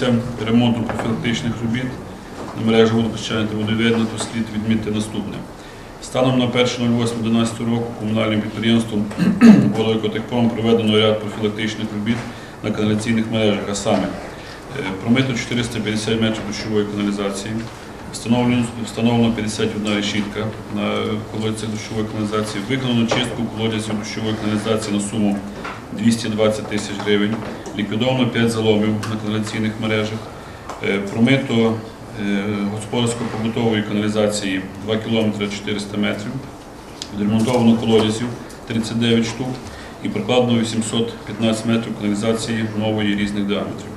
стосується ремонту профілактичних робіт на мережі водопостачання та водовідведення, то слід відмітити наступне. Станом на 1.08.11 року комунальним підприємством «Водоекотехпром» проведено ряд профілактичних робіт на каналізаційних мережах, а саме е, промито 450 метрів дощової каналізації, встановлено, встановлено 51 решітка на колодязях дощової каналізації, виконано чистку колодязів дощової каналізації на суму 220 тисяч гривень, ліквідовано 5 заломів на каналізаційних мережах, е, промито е, господарсько-побутової каналізації 2 км 400 метрів, відремонтовано колодязів 39 штук і прокладено 815 метрів каналізації нової різних діаметрів.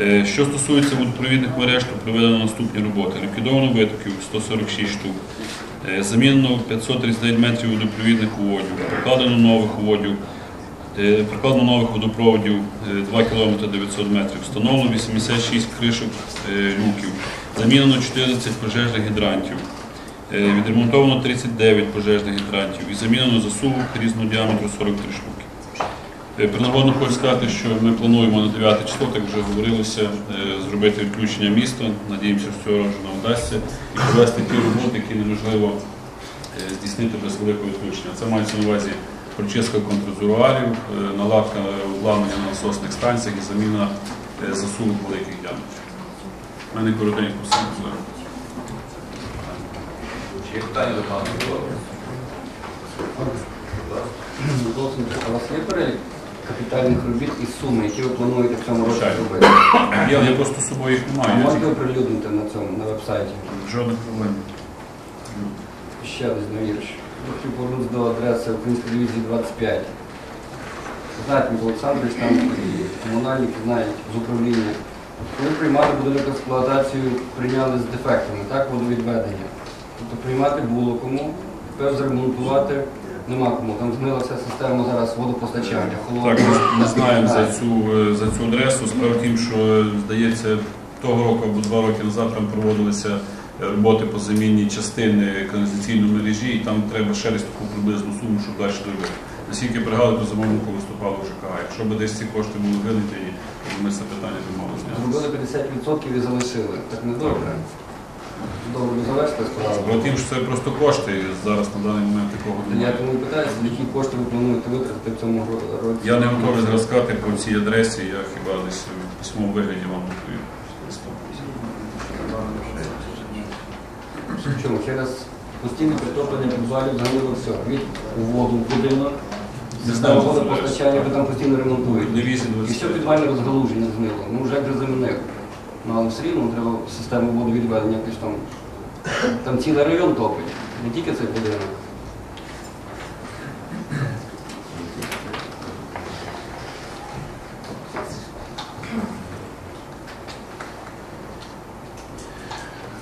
Е, Що стосується водопровідних мереж, то проведено наступні роботи. Ліквідовано витоків 146 штук, замінено 539 метрів водопровідних уводів, прокладено нових уводів, Е, нових водопроводів е, 2 км 900 метрів, встановлено 86 кришок е, люків, замінено 14 пожежних гідрантів, е, відремонтовано 39 пожежних гідрантів і замінено засувок різного діаметру 43 штуки. Принагодно хочу сказати, що ми плануємо на 9 число, так вже говорилося, зробити відключення міста. Надіємося, що цього разу нам вдасться і провести ті роботи, які неможливо здійснити без великого відключення. Це мається на увазі прочистка контрзуруарів, е, наладка обладнання на насосних станціях і заміна е, засувок великих діаметрів. У мене коротенько все. Чи є питання до пана у вас є перелік капітальних робіт і суми, які ви плануєте в цьому році зробити? Я, я просто з собою їх А немає. я можете оприлюднити на цьому, на веб-сайті? Жодних проблем. Ще десь на вірш. Хочу повернутися до адреси Української дивізії 25. Знаєте, Микола Олександрович, там і комунальники знають з управління. Коли приймали будинок експлуатацію, прийняли з дефектами, так, водовідведення. Тобто приймати було кому, тепер зремонтувати нема кому. Там згнила вся система зараз водопостачання. холодного. Так, ми, знаємо за цю, за цю адресу. Справа в тім, що здається, того року або два роки назад там проводилися роботи по заміні частини каналізаційної мережі, і там треба ще раз таку приблизну суму, щоб далі доробити. Наскільки пригадую, то замовнику виступало в ЖКГ. Якщо б десь ці кошти були винайдені, то ми це питання не мали зняти. Зробили 50% і залишили. Так не добре. Добре завершити справу. Справа в що це просто кошти, зараз на даний момент такого Я немає. тому питаюся, які кошти ви плануєте витратити в цьому році? Я не готовий зараз сказати по цій адресі, я хіба десь в письмовому вигляді вам відповім. Чому? Через постійне притоплення підвалів загинуло все. Від воду в будинок, система водопостачання, ви там постійно ремонтуєте. І все підвальне розгалуження згнило. Ну вже вже замінив. Ну але все рівно треба систему водовідведення якось там. Там цілий район топить, не тільки цей будинок.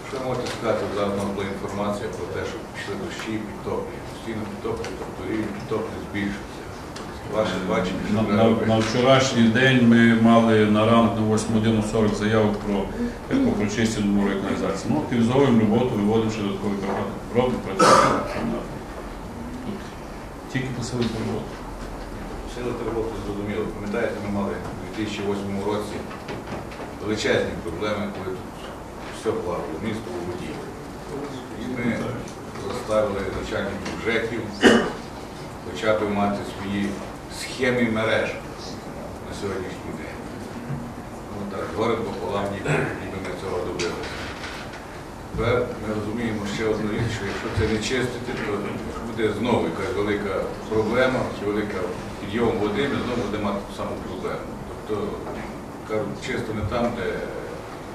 Що ви можете сказати, зараз у нас була інформація про те, що пішли дощі і підтоплення. Постійно підтоплення, тобто рівень підтоплення збільшується. Ваше бачення, що На, треба на, робити? на вчорашній день ми мали на ранок на 8 годину 40 заявок про е, по каналізації. Ну, активізовуємо роботу, виводимо ще додаткові бригади. Робимо, працюємо. Тут тільки посилити роботу. Сили роботи зрозуміло. Пам'ятаєте, ми мали у 2008 році величезні проблеми, коли тут все плавало, місто у воді. І ми заставили начальників ЖЕКів почати мати свої схеми мереж на сьогоднішній день. Ну так, горем пополам ніби ми цього добилися. Тепер ми розуміємо ще одну річ, що якщо це не чистити, то буде знову якась велика проблема, велика підйом води, ми знову будемо мати ту саму проблему. Тобто, кажуть, чисто не там, де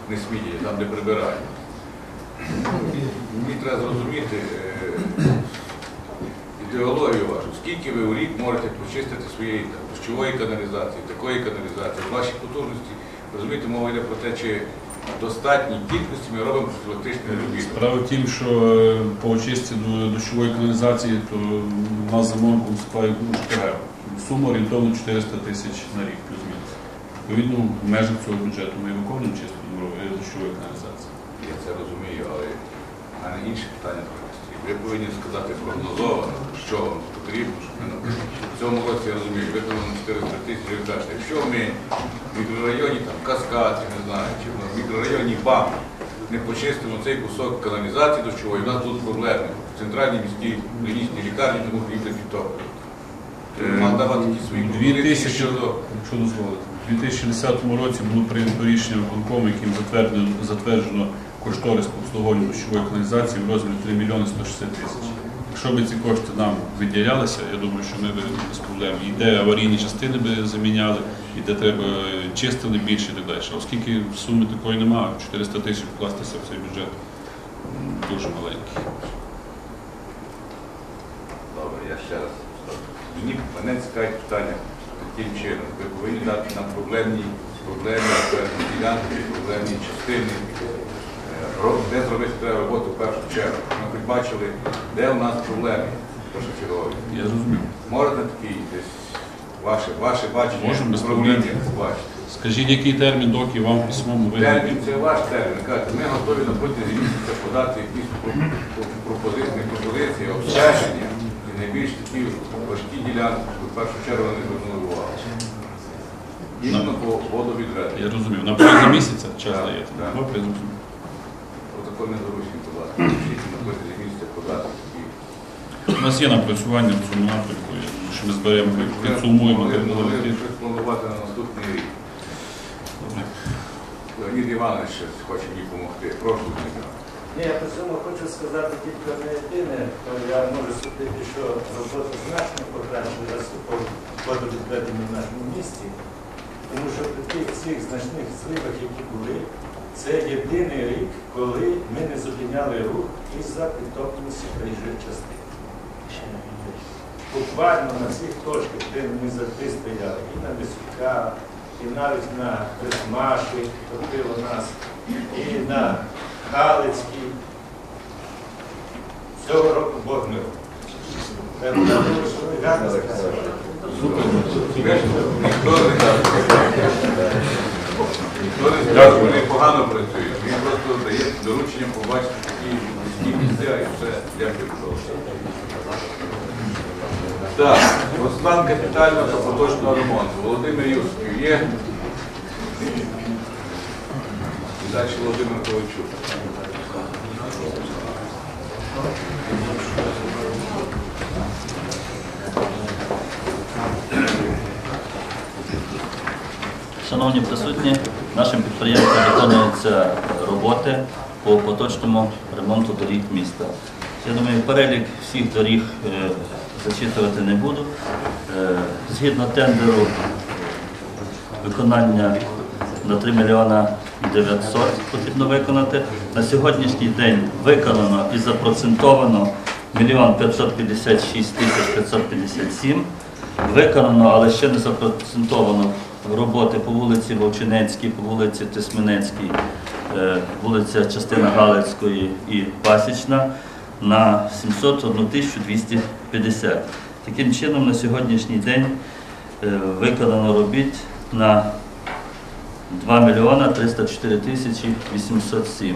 не сміє, там, де прибирають. Мені треба зрозуміти е, ідеологію вашу, скільки ви в рік можете почистити своєї там, дощової каналізації, такої каналізації, ваші потужності. Розумієте, мова йде про те, чи достатній кількості ми робимо профілактичний робіт. Справа в тім, що е, по очистці до дощової каналізації, то у нас замовником складає ЖКГ. Сума орієнтовно 400 тисяч на рік плюс-мінус. Відповідно, в межах цього бюджету ми виконуємо чистку дощової каналізації. Я це розумію, але в мене інше питання стоїть. Ви повинні сказати прогнозовано, що вам потрібно, щоб ми наприклад, в цьому році я розумію, виконано 400 тисяч, ви кажете, якщо ми в мікрорайоні там Каскад, я не знаю, чи в мікрорайоні БАМ не почистимо цей кусок каналізації дощової, у нас тут проблеми. В центральній міській клінічній лікарні, тому хлібне підтоплює. Мав давати якісь свої пропозиції 2000, щодо якщо дозволите, у 2010 році було прийнято рішення виконкому, яким затверджено кошторис по обслуговуванню дощової каналізації в розмірі 3 мільйони 160 тисяч. Якщо б ці кошти нам виділялися, я думаю, що ми б без проблем і де аварійні частини би заміняли, і де треба чистили більше і так далі. Оскільки суми такої немає, 400 тисяч вкластися в цей бюджет дуже маленький. Добре, я ще раз. Мені мене цікавить питання таким чином. Ви повинні дати нам проблемні, ділянки, проблемні частини. Де зробити треба роботу в першу чергу. Ми хоч бачили, де у нас проблеми першочергові. Я зрозумів. Можете такий десь ваше, ваше бачення Можемо, без управління побачити? Скажіть, який термін, доки вам в письмовому вигляді? Термін це ваш термін. Кажете, ми готові на протязі місяця подати якісь про- про- пропозиції, пропозиції, обстеження і найбільш такі важкі ділянки, в першу чергу вони звернули увагу. Іменно по водовідведенню. Я розумів. На протязі місяця час Так, даєте. так. Добре, я. Протокол не будь ласка. Пишіть на протязі місяця подати. У нас є напрацювання в цьому напрямку, що ми зберемо, підсумуємо. Щось планувати на наступний рік. Леонід Іванович хоче мені допомогти. Прошу, Леонід Іванович. Ні, я при цьому хочу сказати тільки одне єдине, я можу судити, що робота значно покращила водовідведення в нашому місті, тому що при тих всіх значних зливах, які були, це єдиний рік, коли ми не зупиняли рух із-за підтопленості проїжджої частини. Буквально на всіх точках, де ми завжди стояли, і на Висока, і навіть на Присмаші, топило нас, і на Галицький. Цього року Бог мив. Гарно сказали. Ніхто не вони погано працюють. Він просто дає доручення побачити такі близькі місця і все. Дякую, прошу. Так, Руслан капітального та поточного ремонту. Володимир Юсків є. І далі Володимир Ковальчук. Шановні присутні, нашим підприємством виконуються роботи по поточному ремонту доріг міста. Я думаю, перелік всіх доріг е, зачитувати не буду. Е, Згідно тендеру виконання на 3 мільйона 900 потрібно виконати. На сьогоднішній день виконано і запроцентовано 1 556 тисяч 557. Виконано, але ще не запроцентовано роботи по вулиці Вовчинецькій, по вулиці Тисменецькій, е, вулиця частина Галицької і Пасічна на 701 250. Таким чином, на сьогоднішній день е, виконано робіт на 2 мільйона 304 тисячі 807.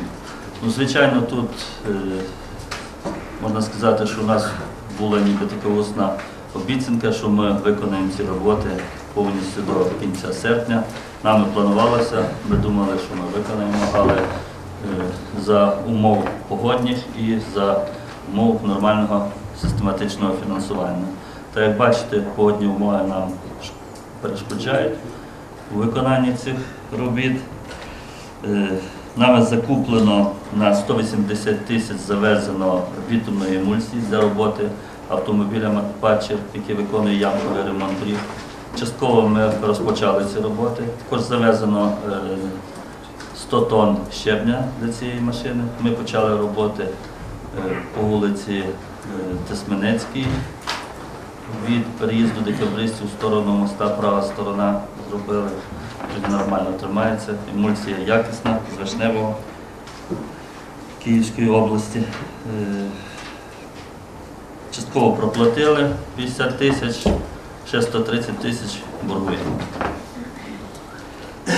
Ну, звичайно, тут е, можна сказати, що у нас була ніби така усна обіцянка, що ми виконаємо ці роботи повністю до кінця серпня. Нами планувалося, ми думали, що ми виконаємо, але е, за умов погодних і за умов нормального систематичного фінансування. Та як бачите, погодні умови нам перешкоджають у виконанні цих робіт. Е, Нами закуплено на 180 тисяч завезено бітумної емульсії для роботи автомобіля Матпатчер, який виконує ямковий ремонт доріг. Частково ми розпочали ці роботи. Також завезено е, 100 тонн щебня для цієї машини. Ми почали роботи е, по вулиці е, Тисменецькій від переїзду декабристів в сторону моста, права сторона зробили. Він нормально тримається. Емульсія якісна з Вишневого Київської області. Е, Частково проплатили 50 тисяч, ще 130 тисяч боргуємо.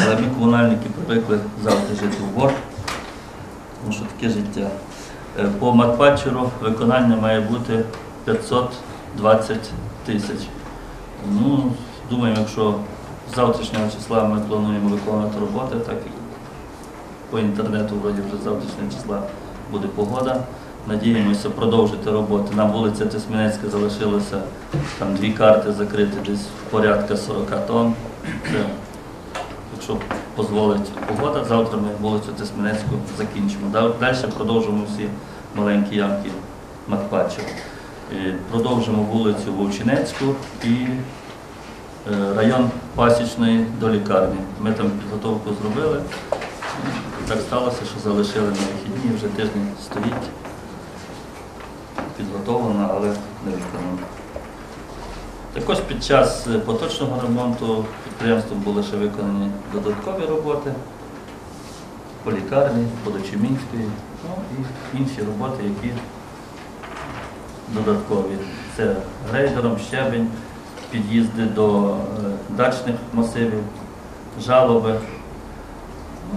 Але ми комунальники привикли завжди жити в борг, тому що таке життя. Е, По матпатчеру виконання має бути 520 тисяч. Ну, думаємо, якщо з завтрашнього числа ми плануємо виконувати роботи, так як по інтернету вроді вже з завтрашнього числа буде погода. Надіємося продовжити роботи. На вулиці Тисменецька залишилося там дві карти закриті, десь порядка 40 тонн. Це, якщо дозволить погода, завтра ми вулицю Тисменецьку закінчимо. Далі продовжимо всі маленькі ямки Матпачева. Е, Продовжимо вулицю Вовчинецьку і е, район Пасічної до лікарні. Ми там підготовку зробили. Так сталося, що залишили на вихідні, вже тиждень стоїть. Підготовлено, але не виконано. Також під час е, поточного ремонту підприємством були ще виконані додаткові роботи по лікарні, по Дочемінської, ну і інші роботи, які додаткові. Це грейдером, щебень, під'їзди до е, дачних масивів, жалоби.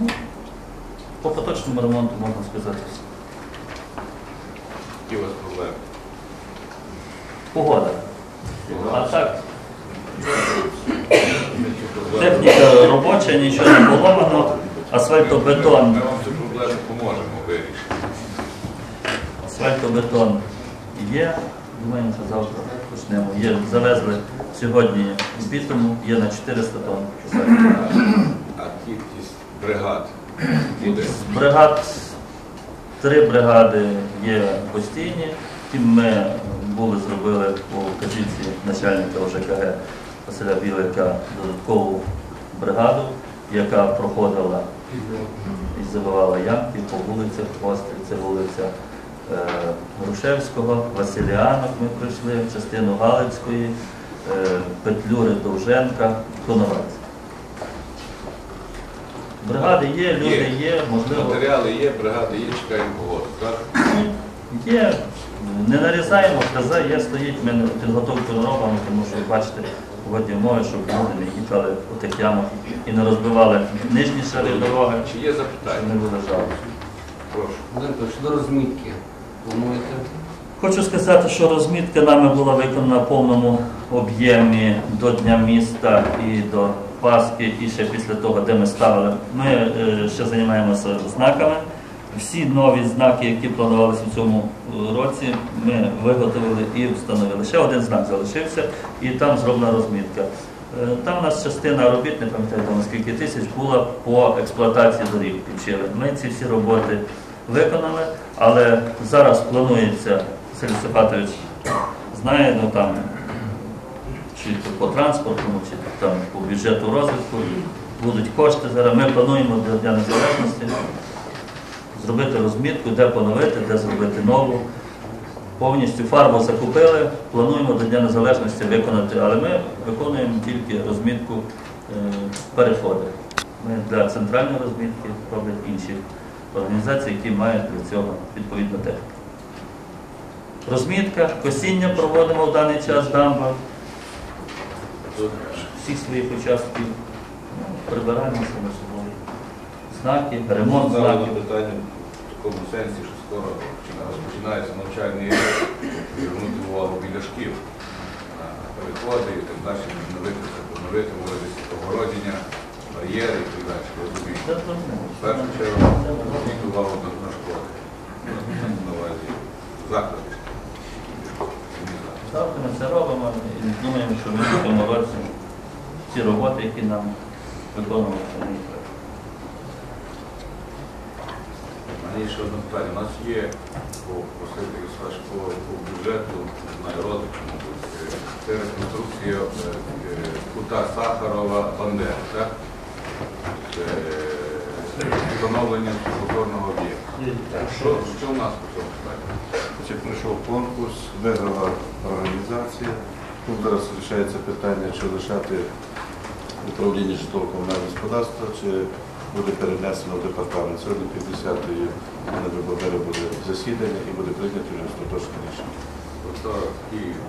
Ну, по поточному ремонту можна сказати все. Які у вас проблеми? Погода. А так, техніка робоча, нічого не поломано, асфальтобетон. Ми вам цю проблему поможемо вирішити. Асфальтобетон є, думаємо, що завтра почнемо. Є, завезли сьогодні з бітуму, є на 400 тонн. А кількість бригад буде. Бригад, три бригади є постійні, тим ми були, зробили по вказівці начальника ОЖКГ Василя Білика додаткову бригаду, яка проходила і забивала ямки по вулицях Острів, це вулиця е, Грушевського, Василіанок ми пройшли, частину Галицької, е, Петлюри Довженка, Коновець. Бригади є, люди є, можливо. Матеріали є, бригади є, чекаємо погоду. Так? Є, не нарізаємо, фреза є, стоїть, ми підготовку не робимо, тому що бачите, умови, щоб люди не їхали у тих ямах і не розбивали нижні шари дороги, Чи є запитання? не буде. Прошу. Щодо розмітки, плануєте? Хочу сказати, що розмітка нами була виконана в повному об'ємі до Дня міста і до Пасхи, і ще після того, де ми ставили. Ми е, ще займаємося знаками. Всі нові знаки, які планувалися в цьому е, році, ми виготовили і встановили. Ще один знак залишився, і там зроблена розмітка. Е, Там у нас частина робіт, не пам'ятаю скільки тисяч, була по експлуатації доріг включили. Ми ці всі роботи виконали, але зараз планується, Василь Степанович знає, ну там чи по транспортному, чи там по бюджету розвитку, будуть кошти зараз. Ми плануємо до Дня Незалежності зробити розмітку, де поновити, де зробити нову. Повністю фарбу закупили, плануємо до Дня Незалежності виконати, але ми виконуємо тільки розмітку е, переходи. Ми для центральної розмітки роблять інші організації, які мають для цього відповідну техніку. Розмітка, косіння проводимо в даний час дамба всіх своїх участків, ну, прибираємо само собою. Знаки, ремонт знаків. питання в такому сенсі, що скоро розпочинається навчальний рік, звернути увагу біля шкіл переходи і так далі, відновити, поновити, вводити огородження, бар'єри і так далі. Розумієте? В першу чергу зверніть увагу на, школи. На увазі заклади. Завтра ми це робимо і думаємо, що ми цьому ці роботи, які нам виконувати не треба. Мені ще одне питання. У нас є по, по, по бюджету, не знаю, родичу, мабуть, це реконструкція е, кута Сахарова Бандера, так? Е, встановлення повторного об'єкту. Що, що у нас по цьому питанні? Пройшов конкурс, виграла організація. Тут зараз вирішається питання, чи лишати управління житлово-комунального господарства, чи буде перенесено в департамент. Сьогодні 50-ї на Вибобері буде засідання і буде прийнято вже остаточне рішення. Тобто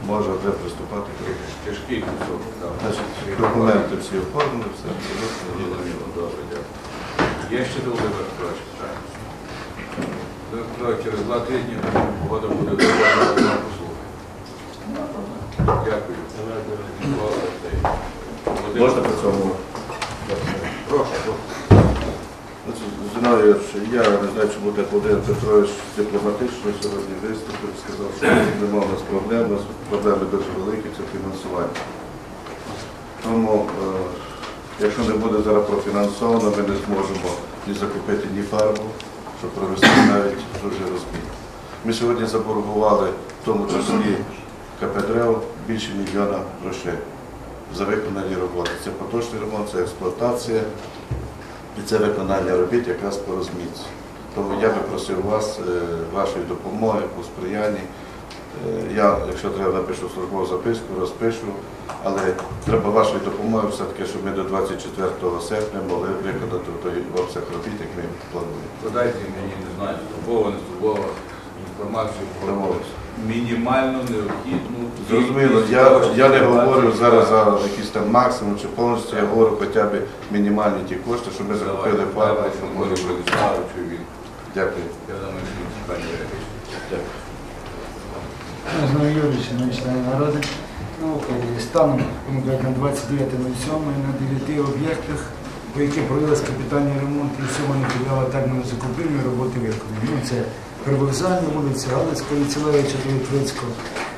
Може вже приступати. тяжкий кусок. Значить, документи всі оформлені, все абсолютно. Зрозуміло, добре, дякую. Є ще до Володимира Петровича питання? Через два тижні погода буде добра, послухай. Дякую. Володимир, Можна по цьому? Прошу, прошу. Значить, Знаю, що чому так Володимир Петрович дипломатично сьогодні виступив, сказав, що нема у нас проблем, у нас проблеми дуже великі, це фінансування. Тому, е, якщо не буде зараз профінансовано, ми не зможемо ні закупити ні фарбу, щоб провести навіть дуже розмір. Ми сьогодні заборгували, в тому числі КПДРЕО, більше мільйона грошей за виконані роботи. Це поточний ремонт, це експлуатація. І це виконання робіт якраз по розмітці. Тому я би просив вас, е, вашої допомоги, по сприянні. Е, Я, якщо треба, напишу службову записку, розпишу, але треба вашої допомоги все-таки, щоб ми до 24 серпня могли виконати той обсяг робіт, як ми плануємо. Подайте мені, не знаю, службово, не службово, інформацію про мінімально необхідну. Зрозуміло, я, я не говорю зараз за якийсь там максимум чи повністю, я говорю хоча б мінімальні ті кошти, щоб ми закупили фарбу, щоб може, Дякую. Знову Юрійович, шановні члени народи. Станом на 29.07 на 9 об'єктах, по яких провелась капітальний ремонт і сума не підляла терміну закупівлі, роботи виконані. Ну, Привокзальна вулиця, Галицького, Віцелевича, Трицького,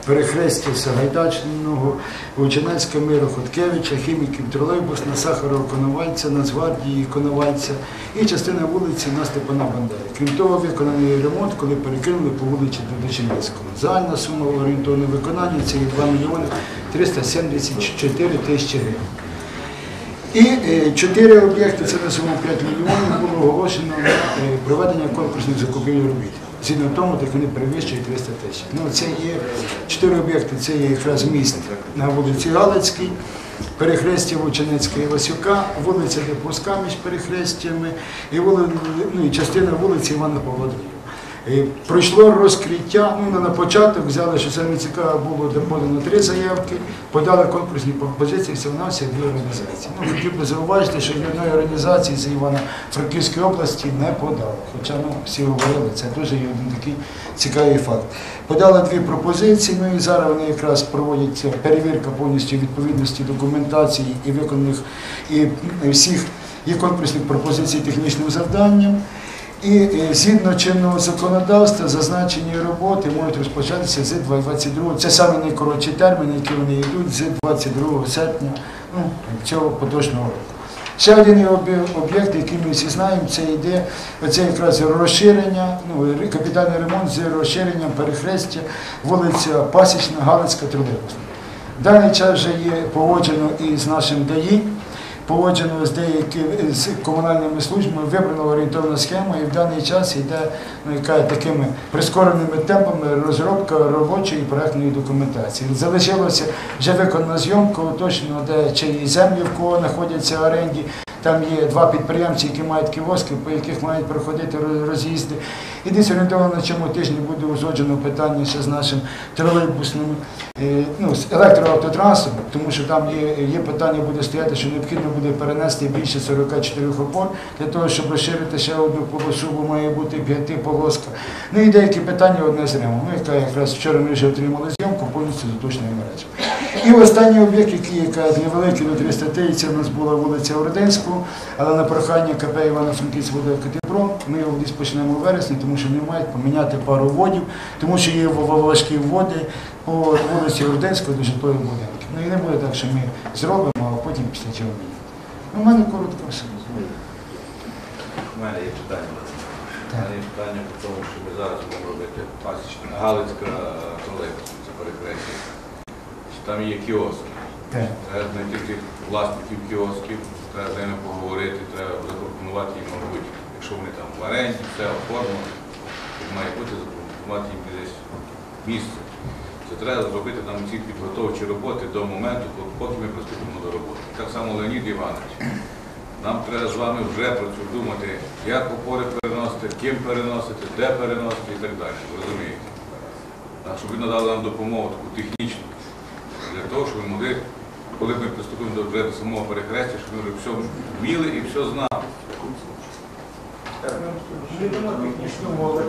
Перехрестя Сагайдачного, Вовчинецька, Миру, Хоткевича, Хіміків, Тролейбусна, Сахарова, Коновальця, Нацгвардії, Коновальця і частина вулиці на Степана Бандери. Крім того, виконаний ремонт, коли перекинули по вулиці Додочинецького. Загальна сума орієнтовного виконання це є 2 мільйони 374 тисячі гривень. І е, чотири об'єкти, це на суму 5 мільйонів, було оголошено на е, проведення конкурсних закупівель робіт. Згідно тому, так вони перевищують 300 тисяч. Ну, це є чотири об'єкти, це є якраз міст на вулиці Галицькій, перехрестя Вученицька і Васюка, вулиця Депуска між перехрестями і, вули, ну, і частина вулиці Івана Павла. Е, Пройшло розкриття, ну на початок взяли, що саме цікаво було, де подано три заявки, подали конкурсні пропозиції, все на все дві організації. Ну, хотів би зауважити, що ні одної організації з Івано-Франківської області не подали. Хоча ну, всі говорили, це дуже один такий цікавий факт. Подали дві пропозиції, ну і зараз вони якраз проводяться перевірка повністю відповідності документації і виконаних і е, всіх є конкурсних пропозицій технічним завданням. І згідно чинного законодавства зазначені роботи можуть розпочатися з 22, це саме найкоротші терміни, які вони йдуть з 22 серпня ну, цього поточного року. Ще один об'єкт, який ми всі знаємо, це йде оце якраз розширення, ну, капітальний ремонт з розширенням перехрестя, вулиця Пасічна, Галицька, Тролейбусна. Даний час вже є погоджено і з нашим ДАІ, погоджено з деякими з комунальними службами, вибрана орієнтовна схема, і в даний час йде ну, яка такими прискореними темпами розробка робочої і проектної документації. Залишилося вже виконана зйомка, уточнено, де чиї землі в кого знаходяться оренді. Там є два підприємці, які мають кіоски, по яких мають проходити роз- роз'їзди. І десь орієнтовно на цьому тижні буде узгоджено питання ще з нашим тролейбусним, е, ну, з електроавтотрансом, тому що там є, є питання буде стояти, що необхідно буде перенести більше 44 опор для того, щоб розширити ще одну полосу, бо має бути п'ятиполоска. Ну і деякі питання одне з ремонту, ну, яка якраз вчора ми вже отримали зйомку повністю заточної мережі. І останній об'єкт, який яка невеликий до 300 тисяч, це в нас була вулиця Орденського, але на прохання КП Івано-Франківськ буде Катепром, ми його десь почнемо у вересні, тому що не мають поміняти пару водів, тому що є важкі води по вулиці Орденського до житлових будинків. Ну і не буде так, що ми зробимо, а потім після цього міняти. Ну, у мене коротко все. У мене є питання. У мене є питання по тому, що ми зараз будемо робити пасічна Галицька перехрестя. Чи Там є кіоски. Так. Треба знайти тих власників кіосків, треба з ними поговорити, треба запропонувати їм, мабуть, якщо вони там в оренді, все оформлено, має бути, запропонувати їм десь місце. Це треба зробити нам ці підготовчі роботи до моменту, поки ми приступимо до роботи. Так само Леонід Іванович. Нам треба з вами вже про це думати, як опори переносити, ким переносити, де переносити і так далі. Розумієте? Щоб ви надали нам допомогу таку технічну, для того, щоб ми могли, коли ми приступимо до, вже до самого перехрестя, щоб ми вже все вміли і все знали. Йдемо технічну мову,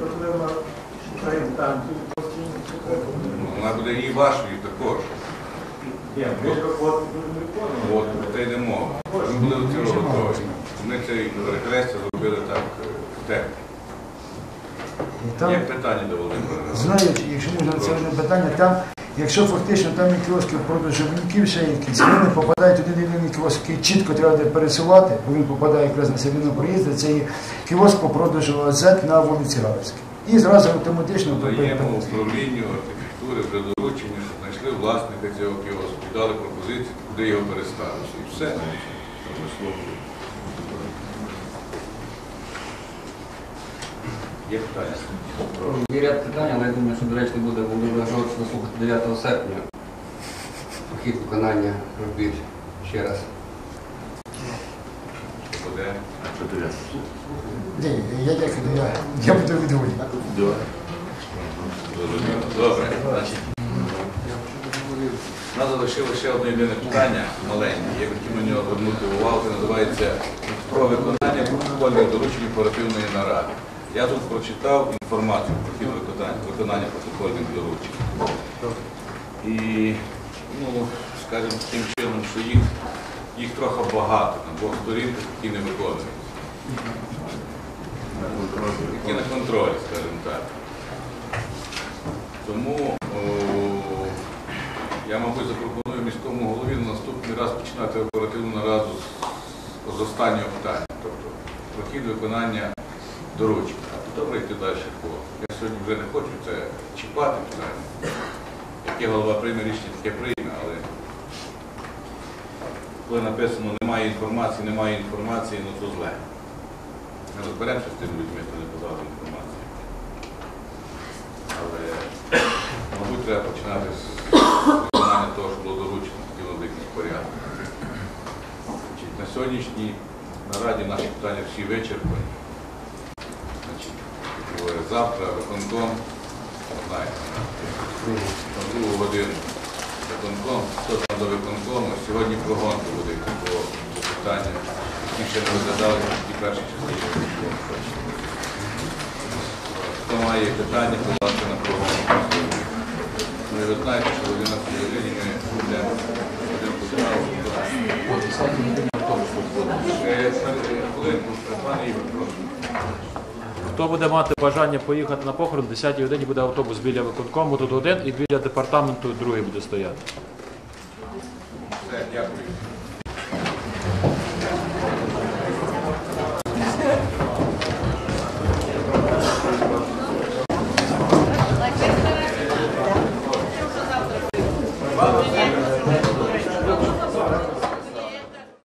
проблема Вона буде і вашою також. От це йде мова. Ми були до цього готові. Ми це перехрестя зробили так е, техніку. Там, Є питання до Володимира? знають, якщо можна це одне питання, там, якщо фактично там є кіоски продажу вінків, ще якісь, вони попадають один єдиний кіоск, який чітко треба пересувати, бо він попадає якраз на середину проїзду, це є кіоск по продажу АЗ на вулиці Галицькій. І зразу автоматично Даємо управлінню архітектури вже доручення, щоб знайшли власника цього кіоску дали пропозицію, куди його переставити. І все. Є питання? Є ряд питань, але я думаю, що доречно буде Володимир заслухати 9 серпня. Хід виконання робіт ще раз. Буде. Ні, я дякую, я, я буду відводити. Добре. Значить, у нас залишилося ще одне єдине питання маленьке. Я хотів на нього звернути увагу. Це називається про виконання протокольних доручень оперативної наради. Я тут прочитав інформацію про хід виконання, виконання протокольних доручень. І, ну, скажімо, таким чином, що їх, їх трохи багато, на двох сторінках, які не виконуються. Які на контролі, скажімо так. Тому о, я, мабуть, запропоную міському голові на наступний раз починати оперативну нараду з, з останнього питання, тобто прохід виконання доручень, а потім прийти далі по. Я сьогодні вже не хочу це чіпати питання. Яке голова прийме рішення, таке прийме, але коли написано немає інформації, немає інформації, ну то зле. Ми розберемося з тими людьми, хто не подав інформацію. Але, мабуть, треба починати з виконання того, що було доручено, хотіло в якийсь порядок. На сьогоднішній нараді наші питання всі вичерпані. Завтра виконком, знаєте, на другу годину виконком, хто там до виконкому, сьогодні прогонка буде по питанням, які ще не розглядали ті перші частини. Хто має питання, будь ласка, на прогонку. Ну, і ви знаєте, що година годині ми будемо будемо Е, Хвилинку, пане Ігор, прошу. Хто буде мати бажання поїхати на похорон, в 10 годині буде автобус біля виконкому, тут один, і біля департаменту другий буде стояти. Все, дякую.